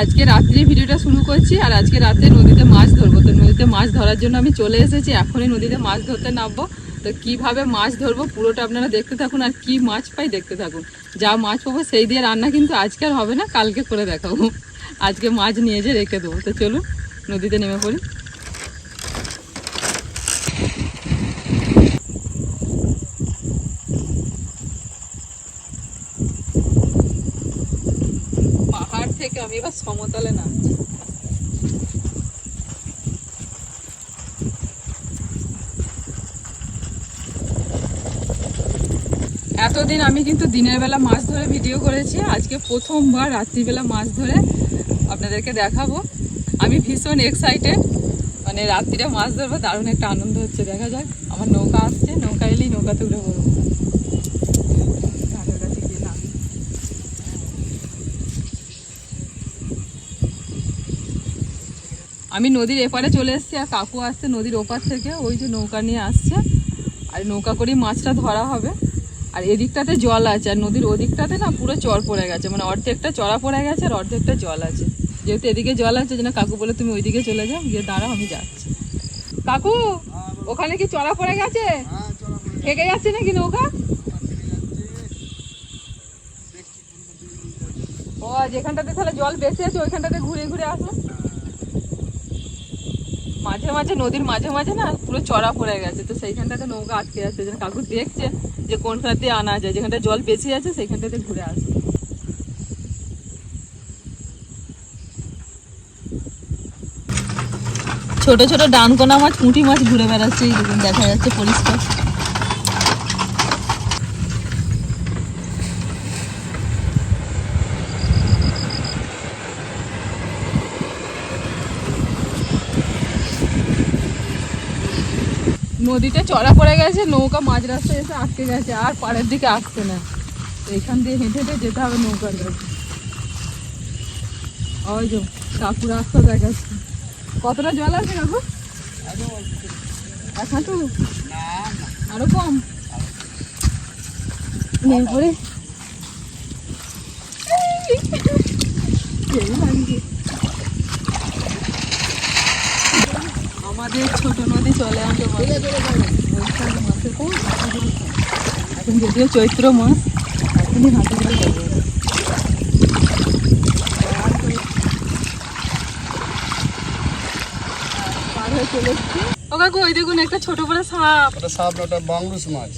আজকে রাত্রে ভিডিওটা শুরু করছি আর আজকে রাতে নদীতে মাছ ধরবো। তো নদীতে মাছ ধরার জন্য আমি চলে এসেছি, এখনই নদীতে মাছ ধরতে নামবো। তো কীভাবে মাছ ধরবো পুরোটা আপনারা দেখতে থাকুন আর কি মাছ পাই দেখতে থাকুন। যা মাছ পাবো সেই দিয়ে রান্না কিন্তু আজকে আর হবে না, কালকে করে দেখাবো। আজকে মাছ নিয়ে যে রেখে দেবো। তো চলুন, নদীতে নেমে পড়ি পাহাড় থেকে আমি এবার সমতলে নামছি। এতদিন আমি কিন্তু দিনের বেলা মাছ ধরে ভিডিও করেছি, আজকে প্রথমবার রাত্রিবেলা মাছ ধরে আপনাদেরকে দেখাবো। আমি ভীষণ এক্সাইটেড মানে রাত্রিরে মাছ ধরবো, দারুণ একটা আনন্দ হচ্ছে, দেখা যাক। আমার নৌকা আসছে, নৌকা এলেই নৌকাতে উঠে পড়ব ঘাটের কাছে গিয়ে নামি। আমি নদীর এপারে চলে এসেছি আর কাকু আসছে নদীর ওপার থেকে, ওই যে নৌকা নিয়ে আসছে। আর নৌকা করেই মাছটা ধরা হবে। আর এদিকটাতে জল আছে, আর নদীর ওদিকটাতে না পুরো চর পড়ে গেছে। মানে অর্ধেকটা চড়া পড়ে গেছে আর অর্ধেকটা জল আছে। যেহেতু এদিকে জল আছে, যেন কাকু বলে তুমি ওইদিকে চলে যাও, গিয়ে দাঁড়াও, আমি যাচ্ছি। কাকু, ওখানে কি চড়া পড়ে গেছে? থেকে যাচ্ছে নাকি নৌকা? ও, যেখানটাতে তাহলে জল বেশি আছে, ওইখানটাতে ঘুরে ঘুরে আসো। মাঝে মাঝে নদীর মাঝে মাঝে না পুরো চড়া পড়ে গেছে। তো সেইখানটাতে নৌকা আটকে আছে যেন কাকু দেখছে যে কোনখান দিয়ে আনা যায়, যেখানটা জল বেশি আছে সেইখানটাতে ঘুরে আসে। ছোট ছোট ডানকোনা মাছ, পুঁটি মাছ ঘুরে বেড়াচ্ছে, এই দেখা যাচ্ছে পরিষ্কার। নদীতে চড়া পড়ে গেছে নৌকা মাঝ রাস্তায় এসে আটকে গেছে আর পাড়ের দিকে আসছে না তো এখান দিয়ে হেঁটে হেঁটে যেতে হবে নৌকার কাছে ওই যে কাকু রাস্তা দেখাচ্ছে কতটা জল আছে কাকু এক হাঁটু আরও কম নেই পরে আমাদের ছোট নদী চলে আসে বৈশাখ মাসে তো হাঁটু জল খায়। এখন যদিও চৈত্র মাস এখনই জল যাবে ও কাকু ওই দেখুন একটা ছোট বড় সাপ। ওটা সাপ ওটা বাংলুস মাছ।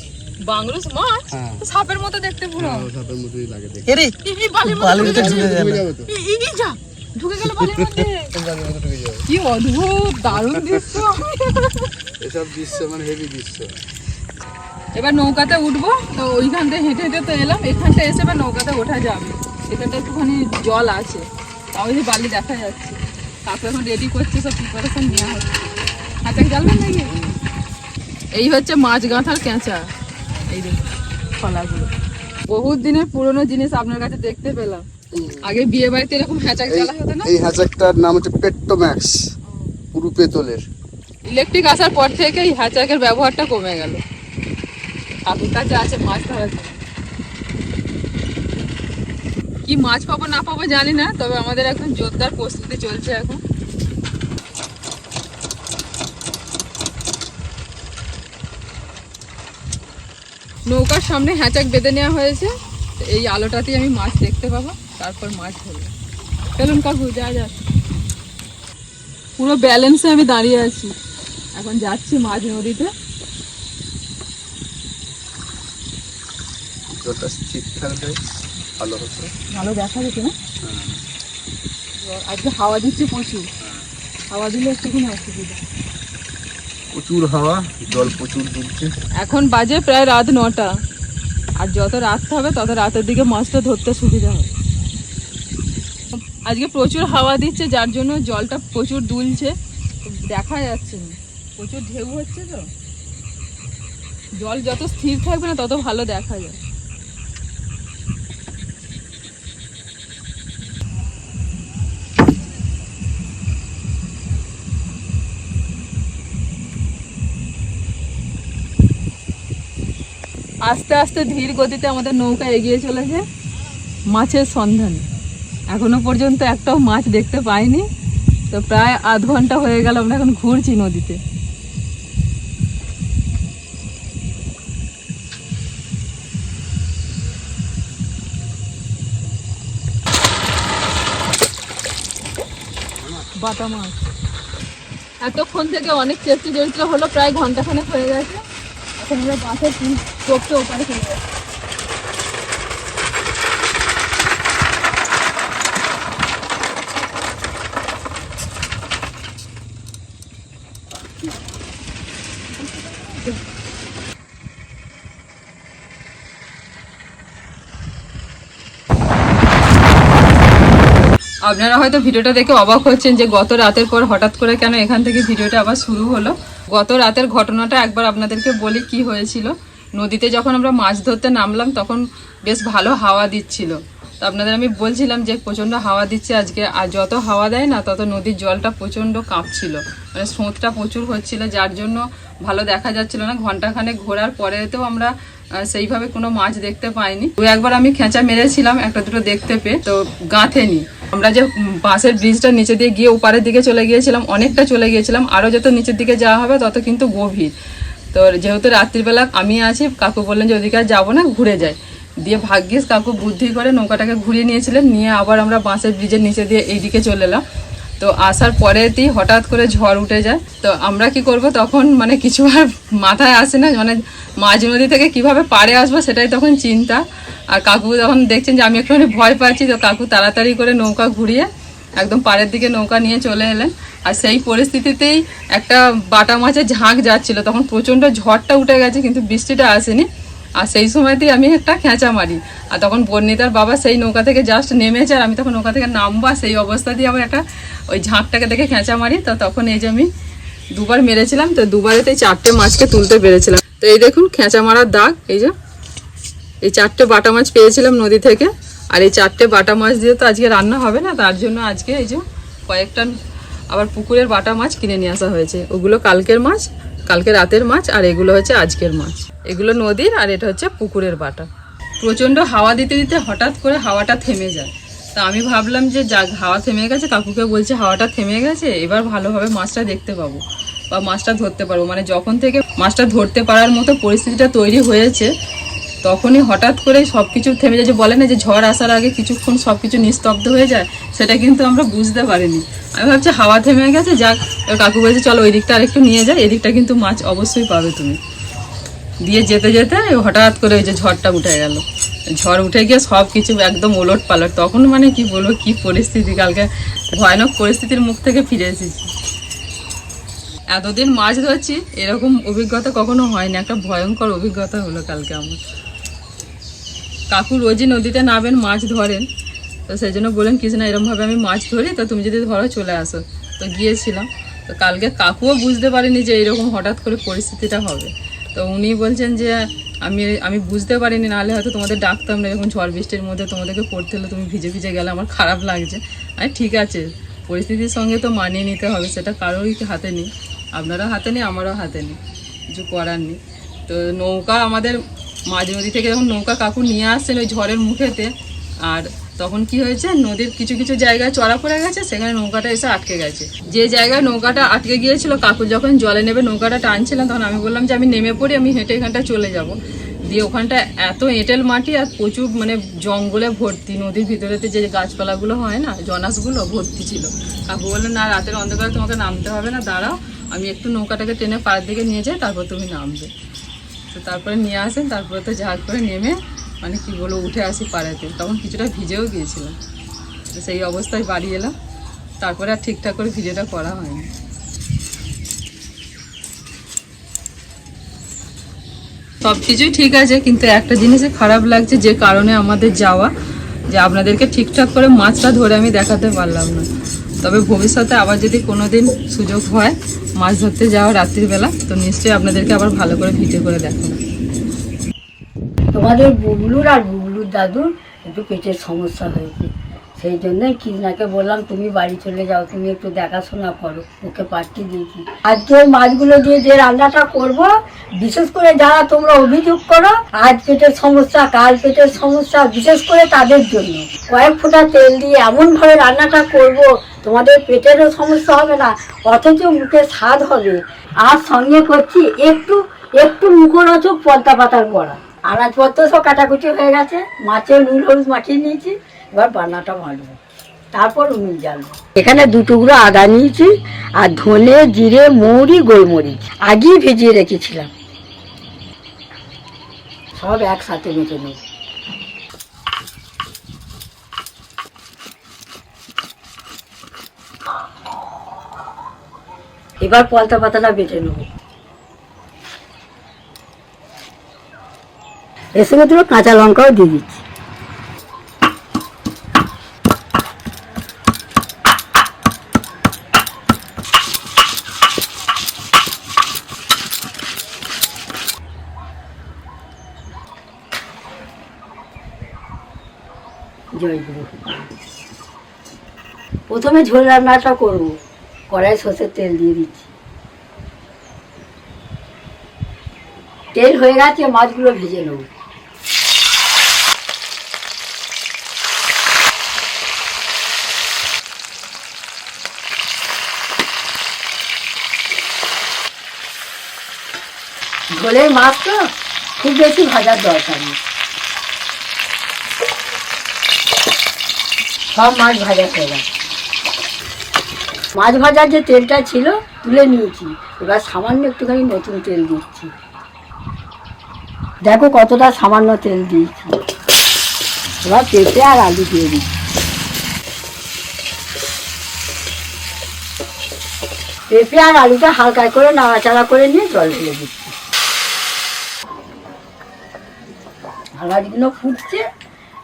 বাংরুস মাছ? হ্যাঁ। সাপের মতো দেখতে পুরো। হ্যাঁ, সাপের মতোই লাগে দেখতে। এরে ই, ই, বালির মতো যাবে। যা। ঢুকে গেল মধ্যে। কি অদ্ভুত দারুণ দৃশ্য। এসব দৃশ্য মানে হেভি দৃশ্য। এবার নৌকাতে উঠবো তো ওইখান থেকে হেঁটে হেঁটে তো এলাম। এখানটা এসে এবার নৌকাতে ওঠা যাবে। এখানটা একটুখানি জল আছে তাও যে বালি দেখা যাচ্ছে। তারপর এখন রেডি করছে সব প্রিপারেশন নেওয়া হচ্ছে। হাতে জানবেন নাকি এই হচ্ছে মাছ গাঁথার কেঁচা এই দেখুন ফলাগুলো। বহুত দিনের পুরনো জিনিস আপনার কাছে দেখতে পেলাম। আগে বিয়ে বাড়িতে এরকম হ্যাচাক জ্বালা হতো না? এই হ্যাচাকটার নাম হচ্ছে পেট্টোম্যাক্স পুরু পেতলের। ইলেকট্রিক আসার পর থেকে এই হ্যাচাকের ব্যবহারটা কমে গেল। আপনার কাছে আছে মাছ ধরার কি মাছ পাবো না পাবো জানি না তবে আমাদের এখন জোরদার প্রস্তুতি চলছে এখন। নৌকার সামনে হ্যাচাক বেঁধে নেওয়া হয়েছে এই আলোটাতেই আমি মাছ দেখতে পাবো। তারপর মাছ ধরবো চলুন কাকু যা যা। পুরো ব্যালেন্সে আমি দাঁড়িয়ে আছি। এখন যাচ্ছি মাঝ নদীতে। ভালো হতো। ভালো দেখা যেত না? আজকে হাওয়া দিচ্ছে প্রচুর। হাওয়া দিলে একটুখানি অসুবিধা। প্রচুর হাওয়া জল প্রচুর দুলছে। এখন বাজে প্রায় রাত নটা। আর যত রাত হবে তত রাতের দিকে মাছটা ধরতে সুবিধা হবে। আজকে প্রচুর হাওয়া দিচ্ছে, যার জন্য জলটা প্রচুর দুলছে। দেখা যাচ্ছে না। প্রচুর ঢেউ হচ্ছে তো। জল যত স্থির থাকবে না, তত ভালো দেখা যায়। আস্তে আস্তে ধীর গতিতে আমাদের নৌকা এগিয়ে চলেছে। মাছের সন্ধানে। এখনও পর্যন্ত একটাও মাছ দেখতে পাইনি। তো প্রায় আধ ঘণ্টা হয়ে গেল, আমরা এখন ঘুরছি নদীতে। বাটা মাছ। এতক্ষণ থেকে অনেক চেষ্টা চরিত্র হলো, প্রায় ঘন্টাখানেক হয়ে গেছে। এখন আমরা বাসের টোপকে ওপারে চলে আপনারা হয়তো ভিডিওটা দেখে অবাক হচ্ছেন যে গত রাতের পর হঠাৎ করে কেন এখান থেকে ভিডিওটা আবার শুরু হলো। গত রাতের ঘটনাটা একবার আপনাদেরকে বলি কি হয়েছিল। নদীতে যখন আমরা মাছ ধরতে নামলাম, তখন বেশ ভালো হাওয়া দিচ্ছিল। তো আপনাদের আমি বলছিলাম যে প্রচণ্ড হাওয়া দিচ্ছে আজকে। আর যত হাওয়া দেয় না, তত নদীর জলটা প্রচণ্ড কাঁপছিল। মানে স্রোতটা প্রচুর হচ্ছিল, যার জন্য ভালো দেখা যাচ্ছিল না। ঘন্টাখানেক ঘোরার পরেতেও আমরা সেইভাবে কোনো মাছ দেখতে পাইনি। দু একবার আমি খেঁচা মেরেছিলাম একটা দুটো দেখতে পেয়ে, তো গাঁথেনি। আমরা যে বাঁশের ব্রিজটার নিচে দিয়ে গিয়ে ওপারের দিকে চলে গিয়েছিলাম, অনেকটা চলে গিয়েছিলাম। আরও যত নিচের দিকে যাওয়া হবে, তত কিন্তু গভীর। তো যেহেতু রাত্রিবেলা আমি আছি, কাকু বললেন যে ওদিকে আর যাব না, ঘুরে যাই। দিয়ে ভাগ্যিস কাকু বুদ্ধি করে নৌকাটাকে ঘুরিয়ে নিয়েছিলেন, নিয়ে আবার আমরা বাঁশের ব্রিজের নিচে দিয়ে এইদিকে চলে এলাম। তো আসার পরেতেই হঠাৎ করে ঝড় উঠে যায়। তো আমরা কি করব তখন মানে কিছু আর মাথায় আসে না। মানে মাঝ নদী থেকে কীভাবে পাড়ে আসব সেটাই তখন চিন্তা। আর কাকু যখন দেখছেন যে আমি একটুখানি ভয় পাচ্ছি, তো কাকু তাড়াতাড়ি করে নৌকা ঘুরিয়ে একদম পাড়ের দিকে নৌকা নিয়ে চলে এলেন। আর সেই পরিস্থিতিতেই একটা বাটা মাছের ঝাঁক যাচ্ছিল। তখন প্রচণ্ড ঝড়টা উঠে গেছে, কিন্তু বৃষ্টিটা আসেনি। আর সেই সময়তেই আমি একটা খেঁচা মারি। আর তখন বর্ণিতার বাবা সেই নৌকা থেকে জাস্ট নেমেছে আর আমি তখন নৌকা থেকে নামবা সেই অবস্থা দিয়ে আবার একটা ওই ঝাঁকটাকে দেখে খেঁচা মারি। তো তখন এই যে আমি দুবার মেরেছিলাম, তো দুবারেতেই চারটে মাছকে তুলতে পেরেছিলাম। তো এই দেখুন খেঁচা মারার দাগ, এই যে। এই চারটে বাটা মাছ পেয়েছিলাম নদী থেকে। আর এই চারটে বাটা মাছ দিয়ে তো আজকে রান্না হবে না, তার জন্য আজকে এই যে কয়েকটা আবার পুকুরের বাটা মাছ কিনে নিয়ে আসা হয়েছে। ওগুলো কালকের মাছ কালকে রাতের মাছ আর এগুলো হচ্ছে আজকের মাছ। এগুলো নদীর আর এটা হচ্ছে পুকুরের বাটা। প্রচণ্ড হাওয়া দিতে দিতে হঠাৎ করে হাওয়াটা থেমে যায়। তা আমি ভাবলাম যে যা হাওয়া থেমে গেছে, কাকুকে বলছে হাওয়াটা থেমে গেছে, এবার ভালোভাবে মাছটা দেখতে পাবো বা মাছটা ধরতে পারব। মানে যখন থেকে মাছটা ধরতে পারার মতো পরিস্থিতিটা তৈরি হয়েছে তখনই হঠাৎ করে সব কিছু থেমে যায়। যে বলে না যে ঝড় আসার আগে কিছুক্ষণ সব কিছু নিস্তব্ধ হয়ে যায়, সেটা কিন্তু আমরা বুঝতে পারিনি। আমি ভাবছি হাওয়া থেমে গেছে, যাক কাকু বলছে, চলো ওই দিকটা আরেকটু নিয়ে যায় এদিকটা কিন্তু মাছ অবশ্যই পাবে তুমি। দিয়ে যেতে যেতে হঠাৎ করে ওই যে ঝড়টা উঠে গেল। ঝড় উঠে গিয়ে সব কিছু একদম ওলট পালট। তখন মানে কি বলব, কি পরিস্থিতি, কালকে ভয়ানক পরিস্থিতির মুখ থেকে ফিরে এসেছি। এতদিন মাছ ধরছি, এরকম অভিজ্ঞতা কখনো হয়নি। একটা ভয়ঙ্কর অভিজ্ঞতা হলো কালকে আমার। কাকু রোজই নদীতে নাবেন মাছ ধরেন। তো সেই জন্য বললেন, কিছু না, এরমভাবে আমি মাছ ধরি, তো তুমি যদি ধরো, চলে আসো। তো গিয়েছিলাম। তো কালকে কাকুও বুঝতে পারিনি যে এরকম হঠাৎ করে পরিস্থিতিটা হবে। তো উনি বলছেন যে, আমি আমি বুঝতে পারিনি, নাহলে হয়তো তোমাদের ডাকতাম না, এরকম ঝড় বৃষ্টির মধ্যে তোমাদেরকে পড়তে হলে তুমি ভিজে ভিজে গেলে আমার খারাপ লাগছে। আমি ঠিক আছে, পরিস্থিতির সঙ্গে তো মানিয়ে নিতে হবে, সেটা কারোরই হাতে নেই। আপনারও হাতে নেই, আমারও হাতে নেই, কিছু করার নেই। তো নৌকা আমাদের মাঝ নদী থেকে যখন নৌকা কাকু নিয়ে আসছেন ওই ঝড়ের মুখেতে, আর তখন কি হয়েছে, নদীর কিছু কিছু জায়গায় চড়া পড়ে গেছে, সেখানে নৌকাটা এসে আটকে গেছে। যে জায়গায় নৌকাটা আটকে গিয়েছিল কাকু যখন জলে নেবে নৌকাটা টানছিলাম, তখন আমি বললাম যে আমি নেমে পড়ি, আমি হেঁটে এখানটা চলে যাব। দিয়ে ওখানটা এত এঁটেল মাটি আর প্রচুর মানে জঙ্গলে ভর্তি, নদীর ভিতরেতে যে গাছপালাগুলো হয় না, জনাসগুলো ভর্তি ছিল। কাকু বললেন, না, রাতের অন্ধকারে তোমাকে নামতে হবে না, দাঁড়াও, আমি একটু নৌকাটাকে টেনে পাড়ের দিকে নিয়ে যাই, তারপর তুমি নামবে। তো তারপরে নিয়ে আসেন, তারপরে তো জাহাজ করে নেমে মানে কি বলব, উঠে আসি পাড়াতে। তখন কিছুটা ভিজেও গিয়েছিলাম। তো সেই অবস্থায় বাড়ি এলাম। তারপরে আর ঠিকঠাক করে ভিডিওটা করা হয়নি। সব কিছুই ঠিক আছে, কিন্তু একটা জিনিসে খারাপ লাগছে, যে কারণে আমাদের যাওয়া, যে আপনাদেরকে ঠিকঠাক করে মাছটা ধরে আমি দেখাতে পারলাম না। তবে ভবিষ্যতে আবার যদি কোনো দিন সুযোগ হয় মাছ ধরতে যাওয়া রাত্রিবেলা, তো নিশ্চয়ই আপনাদেরকে আবার ভালো করে ভিডিও করে দেখাবো। তোমাদের বুবলুর আর বুবলুর দাদুর একটু পেটের সমস্যা হয়েছে। সেই জন্যই কৃষ্ণাকে বললাম, তুমি বাড়ি চলে যাও, তুমি একটু দেখাশোনা করো, ওকে পাঠিয়ে দিয়েছি। আজকে মাছগুলো দিয়ে যে রান্নাটা করব, বিশেষ করে যারা তোমরা অভিযোগ করো, আজ পেটের সমস্যা, কাল পেটের সমস্যা, বিশেষ করে তাদের জন্য। কয়েক ফোঁটা তেল দিয়ে এমনভাবে রান্নাটা করব তোমাদের পেটেরও সমস্যা হবে না, অথচ মুখে স্বাদ হবে। আর সঙ্গে করছি একটু একটু মুখরোচক পদ্মা পাতার বড়া। আনাজপত্র সব কাটাকুটি হয়ে গেছে, মাছের নুন, হলুদ মাখিয়ে নিয়েছি, এবার বান্নাটা ভাজবো। তারপর উনুন জ্বালবো এখানে দু টুকরো আদা নিয়েছি, আর ধনে, জিরে, মৌরি, গোলমরিচ, আগেই ভিজিয়ে রেখেছিলাম। সব একসাথে মেখে নেব। এবার পলতা পাতাটা বেটে নেব। এর সঙ্গে দুটো কাঁচা লঙ্কাও দিয়ে দিচ্ছি। জয় গুরু। প্রথমে ঝোল রান্নাটা করব। কড়াই সর্ষের তেল দিয়ে দিচ্ছি। তেল হয়ে গেছে, মাছগুলো ভেজে নেব। ঝোলের মাছ তো খুব বেশি ভাজার দরকার নেই। সব মাছ ভাজা হয়ে গেছে। মাছ ভাজার যে তেলটা ছিল, তুলে নিয়েছি। এবার সামান্য একটুখানি নতুন তেল দিচ্ছি। দেখো কতটা সামান্য তেল দিয়েছি। এবার পেঁপে আর আলু দিয়ে দিচ্ছি। পেঁপে আর আলুটা হালকা করে নাড়াচাড়া করে নিয়ে জল ঢেলে দিচ্ছি। ভালাগুলো ফুটছে,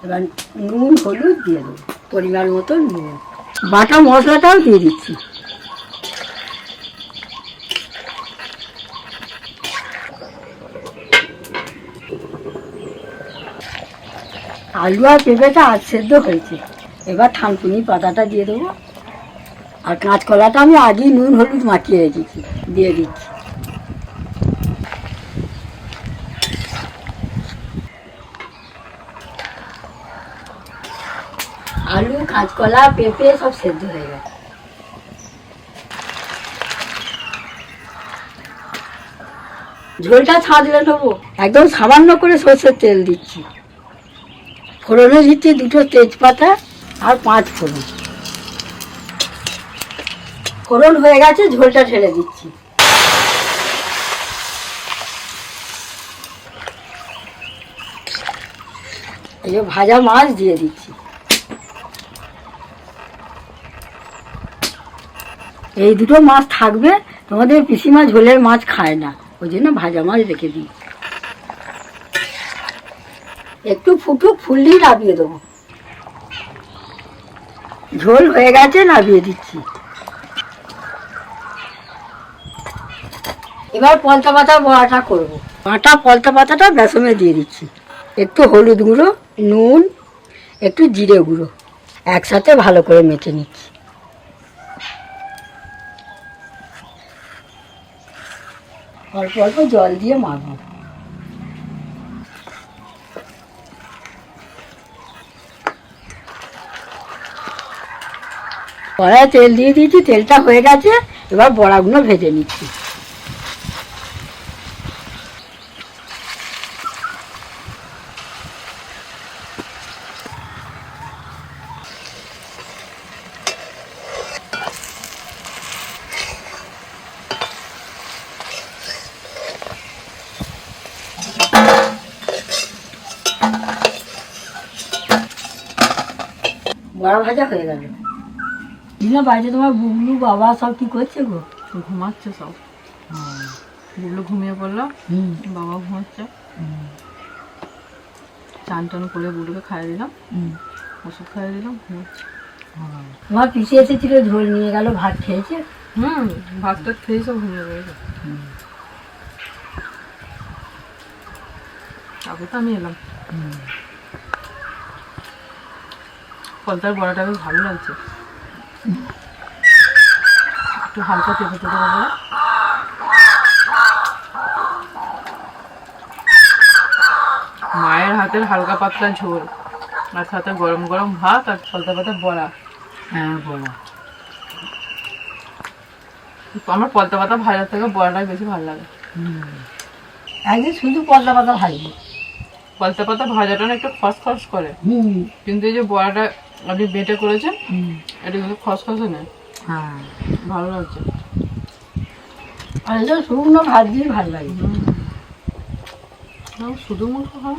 এবার নুন, হলুদ দিয়ে দেবো। পরিমাণ মতো নুন। বাটা মশলাটাও দিয়ে দিচ্ছি। আলু আর পেঁপেটা আজ সেদ্ধ হয়েছে। এবার থানকুনি পাতাটা দিয়ে দেবো। আর কাঁচকলাটা আমি আগেই নুন, হলুদ মাখিয়ে রেখেছি, দিয়ে দিচ্ছি আলু কাঁচকলা পেঁপে সব সেদ্ধ হয়ে গেছে। ঝোলটা ছাঁচলে নেব। একদম সামান্য করে সর্ষের তেল দিচ্ছি। ফোড়নে দিচ্ছি দুটো তেজপাতা আর পাঁচ ফোড়ন। ফোড়ন হয়ে গেছে, ঝোলটা ঢেলে দিচ্ছি। এই যে ভাজা মাছ দিয়ে দিচ্ছি। এই দুটো মাছ থাকবে, তোমাদের পিসিমা ঝোলের মাছ খায় না। ওই জন্য ভাজা মাছ রেখে দিই। একটু ফুটুক, ফুললেই নাবিয়ে দেবো। ঝোল হয়ে গেছে, নাবিয়ে দিচ্ছি। এবার পলতা পাতা বড়াটা করব। বাটা, পলতা পাতাটা বেসনে দিয়ে দিচ্ছি। একটু হলুদ গুঁড়ো, নুন, একটু জিরে গুঁড়ো। একসাথে ভালো করে মেখে নিচ্ছি। অল্প অল্প জল দিয়ে মাখবো। কড়াই তেল দিয়ে দিয়েছি, তেলটা হয়ে গেছে, এবার বড়াগুলো ভেজে নিচ্ছি। বড়া ভাজা হয়ে গেল। দিনা বাড়িতে তোমার বুবলু বাবা সব কি করছে গো? ঘুমাচ্ছে সব। যেগুলো ঘুমিয়ে পড়ল। হুম। বাবা ঘুমাচ্ছে। চান টান করে বুড়োকে খাইয়ে দিলাম। হুম। ওষুধ খাইয়ে দিলাম ঘুমাচ্ছে। তোমার পিসি এসেছিল ঝোল নিয়ে গেল ভাত খেয়েছে? হুম ভাতটা খেয়ে সব ঘুমিয়ে পড়েছে। তারপর তো আমি এলাম। ফলতার বড়াটা বেশ ভালো লাগছে। একটু হালকা তেতো তেতো হবে। মায়ের হাতের হালকা পাতলা ঝোল। আর সাথে গরম গরম ভাত আর ফলতা পাতা বড়া। হ্যাঁ বড়া। আমার পলতা পাতা ভাজার থেকে বড়াটাই বেশি ভালো লাগে। একদিন শুধু পদ্মা পাতা ভাজবো। পলতা পাতা ভাজাটা না একটু খসখস করে। কিন্তু এই যে বড়াটা আপনি বেটে করেছেন? এটা কিন্তু খসখসে নেই হ্যাঁ। ভালো লাগছে। আর এটা শুকনো ভাত দিয়ে ভালো লাগে। শুধু মুখ খাও